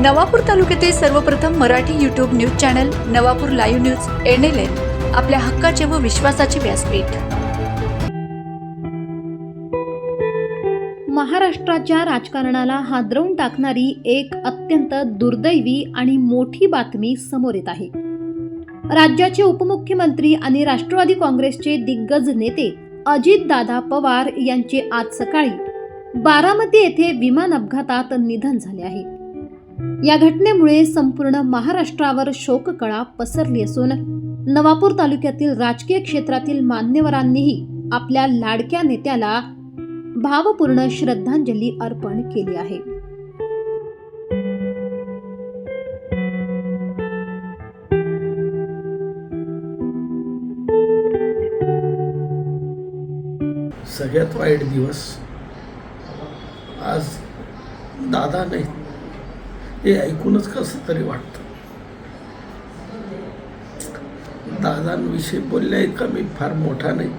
नवापूर तालुक्यातील सर्वप्रथम Marathi YouTube news channel Navapur live news NLA आपल्या हक्काचे व विश्वासाचे व्यासपीठ. महाराष्ट्राच्या राजकारणाला हादरवून टाकणारी एक अत्यंत दुर्दैवी आणि मोठी बातमी समोर येत आहे. राज्याचे उपमुख्यमंत्री आणि राष्ट्रवादी काँग्रेसचे दिग्गज नेते अजितदादा पवार यांचे आज सकाळी बारामती येथे विमान अपघातात निधन झाले आहे. या घटनेमुळे संपूर्ण महाराष्ट्रावर शोककळा पसरली असून नवापूर तालुक्यातील राजकीय क्षेत्रातील मान्यवरांनीही आपल्या लाडक्या नेत्याला भावपूर्ण श्रद्धांजली अर्पण केली आहे. सगळ्यात वाईट दिवस आज दादा नाही हे ऐकूनच कसं तरी वाटतं? दादांविषयी बोलल्या इतका मी फार मोठा नाही.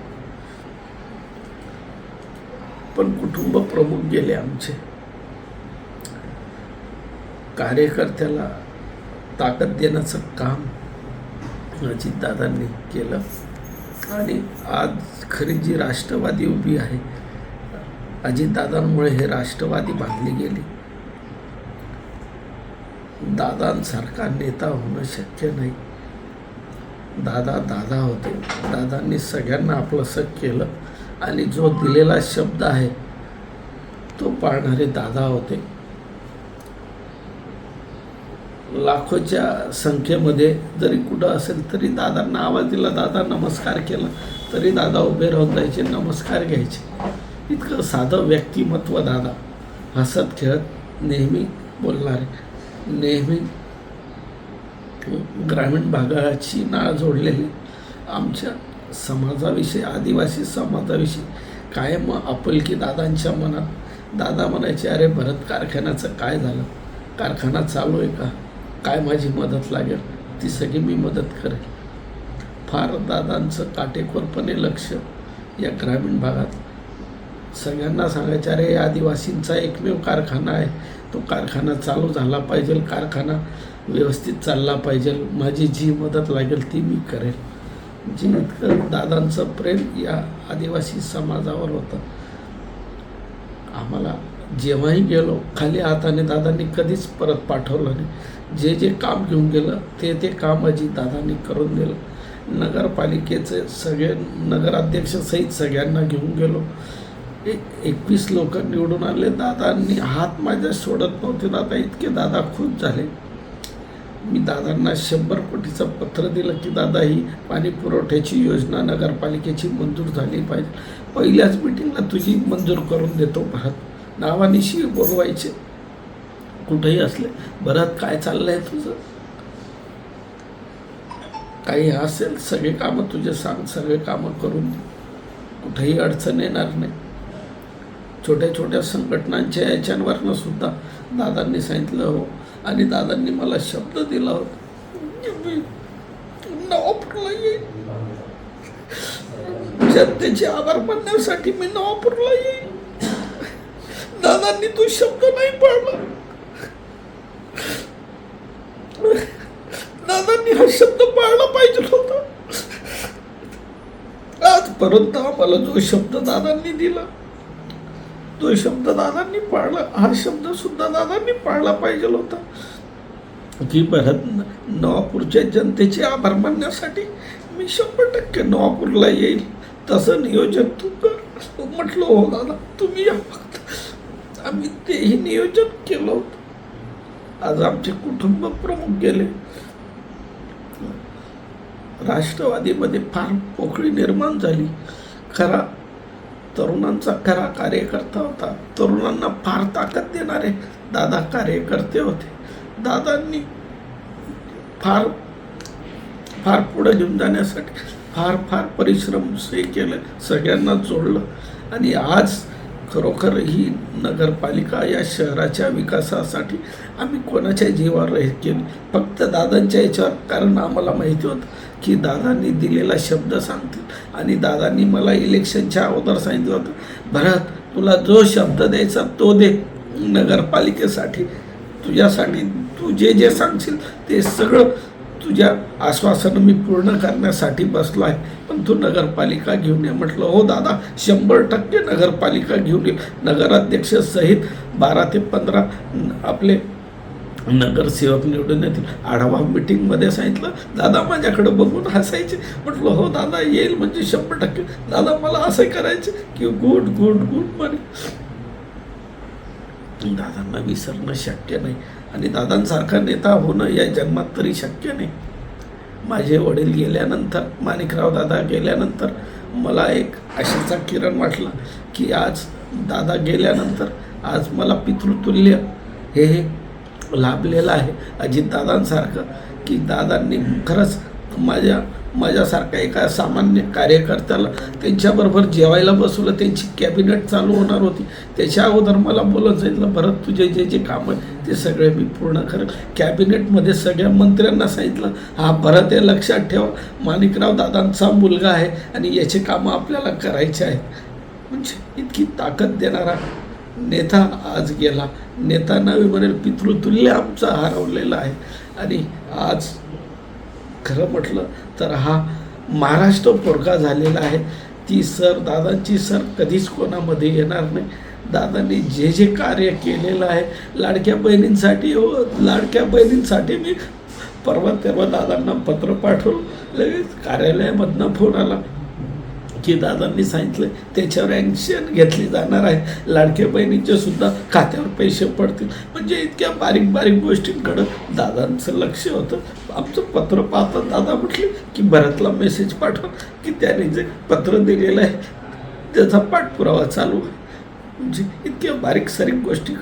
पण कुटुंब प्रमुख गेले आमचे. कार्यकर्त्याला ताकद देण्याचं काम अजितदादांनी केलं. आणि आज खरी जी राष्ट्रवादी उभी आहे अजितदादांमुळे हे राष्ट्रवादी बांधली गेली. दादांसारखा नेता होणं शक्य नाही. दादा दादा होते. दादांनी सगळ्यांना आपलंसं केलं आणि जो दिलेला शब्द आहे तो पाळणारे दादा होते. लाखोच्या संख्येमध्ये जरी कुठं असेल तरी दादांना आवाज दिला दादा नमस्कार केला तरी दादा उभे राहून जायचे नमस्कार घ्यायचे. इतकं साधं व्यक्तिमत्व दादा. हसत खेळत नेहमी बोलणारे. नेहमी ग्रामीण भागाची नाळ जोडलेली आमच्या समाजाविषयी आदिवासी समाजाविषयी कायम आपुलकी दादांच्या मनात दादा म्हणायचे अरे भरत कारखान्याचं काय झालं? कारखाना चालू आहे का? काय माझी मदत लागेल? ती सगळी मी मदत करेल. फार दादांचं काटेकोरपणे लक्ष या ग्रामीण भागात. सगळ्यांना सांगायचं अरे या आदिवासींचा एकमेव कारखाना आहे. तो कारखाना चालू झाला पाहिजे कारखाना व्यवस्थित चालला पाहिजे. माझी जी मदत लागेल ती मी करेल. जी दादांचं प्रेम या आदिवासी समाजावर होतं. आम्हाला जेव्हाही गेलो खाली हाताने दादांनी कधीच परत पाठवलं नाही. जे जे काम घेऊन गेलं ते ते काम अजित दादांनी करून दिलं. नगरपालिकेचे सगळे नगराध्यक्ष सहित सगळ्यांना घेऊन गेलो. एकवीस लोक निवडून आले. दादांनी हात माझ्या सोडत नव्हते. दादा इतके दादा खुश झाले. मी दादांना शंभर कोटीचं पत्र दिलं की दादा ही पाणी पुरवठ्याची योजना नगरपालिकेची मंजूर झाली पाहिजे. पहिल्याच मिटिंगला तुझी मंजूर करून देतो भरत नावानिशी बोलवायचे. कुठेही असले भरत काय चाललंय तुझं? काही असेल सगळे कामं तुझे सांग. सगळे कामं करून कुठेही अडचण येणार नाही. छोट्या छोट्या संघटनांच्या याच्यांवरनं सुद्धा दादांनी सांगितलं हो. आणि दादांनी मला शब्द दिला होता. मी नवापूरला येईन जनतेचे आभार मानण्यासाठी मी नवापूरला येईन दादांनी तो शब्द नाही पाळला. दादांनी हा शब्द पाळला पाहिजे होता. आजपर्यंत आम्हाला जो शब्द दादांनी दिला तो शब्द दादांनी पाळला. हा शब्द सुद्धा दादांनी पाळला पाहिजे होता. की भरत नवापूरच्या जनतेचे आभार मानण्यासाठी मी शंभर टक्के नवापूरला येईल. तसं नियोजन तू कर. म्हटलं हो दादा तुम्ही या फक्त. आम्ही तेही नियोजन केलं होतं. आज आमचे कुटुंब प्रमुख गेले. राष्ट्रवादीमध्ये फार पोकळी निर्माण झाली. खरा तरुणांचा खरा कार्यकर्ता होता. तरुणांना फार ताकद देणारे दादा कार्यकर्ते होते. दादांनी फार फार पुढे घेऊन जाण्यासाठी फार फार परिश्रम हे केलं सगळ्यांना जोडलं. आणि आज खरोखर ही नगरपालिका या शहराच्या विकासासाठी आम्ही कोणाच्या जीवावर हे केली? फक्त दादांच्या याच्यावर कारण आम्हाला माहिती होतं. की दादांनी दिलेला शब्द सांगतील. आणि दादांनी मला इलेक्शनच्या अगोदर सांगितलं होतं भरत तुला जो शब्द द्यायचा तो दे नगरपालिकेसाठी. तुझ्यासाठी तू जे जे सांगशील ते सगळं तुझ्या आश्वासनं मी पूर्ण करण्यासाठी बसलो आहे. पण तू नगरपालिका घेऊन ये. म्हटलं हो दादा शंभर टक्के नगरपालिका घेऊन येईल. नगराध्यक्ष सहित बारा ते पंधरा आपले नगरसेवक निवडून येतील. आढावा मिटिंगमध्ये सांगितलं दादा माझ्याकडे बघून हसायचे. म्हटलं हो दादा येईल म्हणजे शंभर टक्के. दादा मला असं करायचे की गुड गुड गुड म्हणे. दादांना विसरणं शक्य नाही. आणि दादांसारखा नेता होणं या जन्मात तरी शक्य नाही. माझे वडील गेल्यानंतर माणिकराव दादा गेल्यानंतर मला एक आशेचा किरण वाटला की आज दादा गेल्यानंतर आज मला पितृतुल्य हे हे लाभलेलं आहे. अजितदादांसारखं की दादांनी खरंच माझ्या माझ्यासारख्या एका सामान्य कार्यकर्त्याला त्यांच्याबरोबर जेवायला बसवलं. त्यांची कॅबिनेट चालू होणार होती. त्याच्या अगोदर मला बोलत सांगितलं भरत तुझे जे जे काम आहे ते सगळे मी पूर्ण कर कॅबिनेटमध्ये सगळ्या मंत्र्यांना सांगितलं हा भरत हे लक्षात ठेवा. माणिकराव दादांचा मुलगा आहे आणि याचे कामं आपल्याला करायचे आहेत. म्हणजे इतकी ताकद देणारा नेता आज गेला. नेता नवी म्हणेल पितृतुल्य आमचा हरवलेला आहे. आणि आज खरं म्हटलं तर हा महाराष्ट्र पोरका झालेला आहे. ती सर दादांची सर कधीच कोणामध्ये येणार नाही. दादांनी जे जे कार्य केलेलं आहे लाडक्या बहिणींसाठी हो लाडक्या बहिणींसाठी मी परवा तेव्हा दादांना पत्र पाठवलं. लगेच कार्यालयामधनं फोन आला. की दादांनी सांगितलं त्याच्यावर ॲक्शन घेतली जाणार आहे. लाडक्या बहिणींच्या सुद्धा खात्यावर पैसे पडतील. म्हणजे इतक्या बारीक बारीक गोष्टींकडं दादांचं लक्ष होतं. आमचं पत्र पाहता दादा म्हटले की भरतला मेसेज पाठवा की त्याने जे पत्र दिलेलं आहे त्याचा पाठपुरावा चालू आहे. म्हणजे इतक्या बारीक सारीक गोष्टी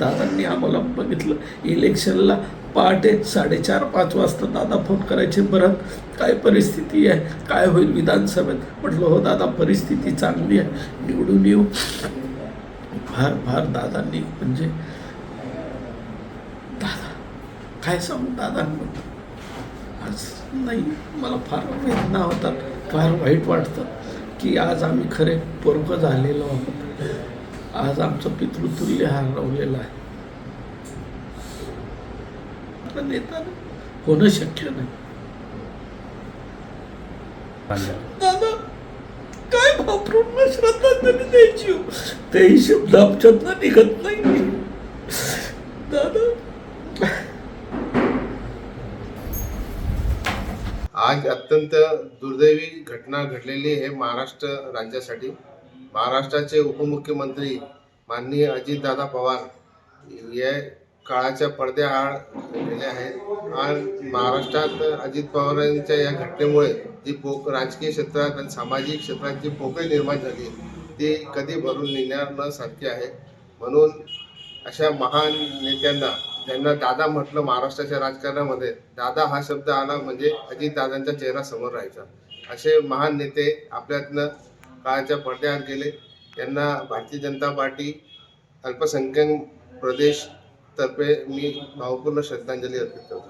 दादांनी आम्हाला बघितलं. इलेक्शनला पहाटे साडेचार पाच वाजता दादा फोन करायचे परत काय परिस्थिती आहे? काय होईल विधानसभेत? म्हटलं हो दादा परिस्थिती चांगली आहे. निवडून येऊ. फार फार दादांनी म्हणजे दादा काय सांगू दादांबद्दल आज नाही मला फार वेदना होतात फार वाईट वाटतं की आज आम्ही खरे पोरग झालेलो आहोत. आज आमचं पितृतुल्य हरवलेलं आहे. आता नेता होणं शक्य नाही. दादा काय वापरून श्रद्धांजली द्यायची? हो? तेही शब्द आमच्यातनं निघत नाही. दादा. आज अत्यंत दुर्दैवी घटना घडलेली आहे महाराष्ट्र राज्यासाठी. महाराष्ट्राचे उपमुख्यमंत्री माननीय अजितदादा पवार या काळाच्या पडद्याआड गेले आहेत. आणि महाराष्ट्रात अजित पवारांच्या या घटनेमुळे जी पोक राजकीय क्षेत्रात आणि सामाजिक क्षेत्रात जी पोकळी निर्माण झाली ती कधी भरून निघणार न सारखी आहे. म्हणून अशा महान नेत्यांना ज्यांना दादा म्हटलं महाराष्ट्राच्या राजकारणामध्ये दादा हा शब्द आला म्हणजे अजित दादांचा चेहरा समोर राहायचा. असे महान नेते आपल्यातनं काळाच्या पडद्याआड गेले. त्यांना भारतीय जनता पार्टी अल्पसंख्याक प्रदेश तर्फे मी भावपूर्ण श्रद्धांजली अर्पित करतो.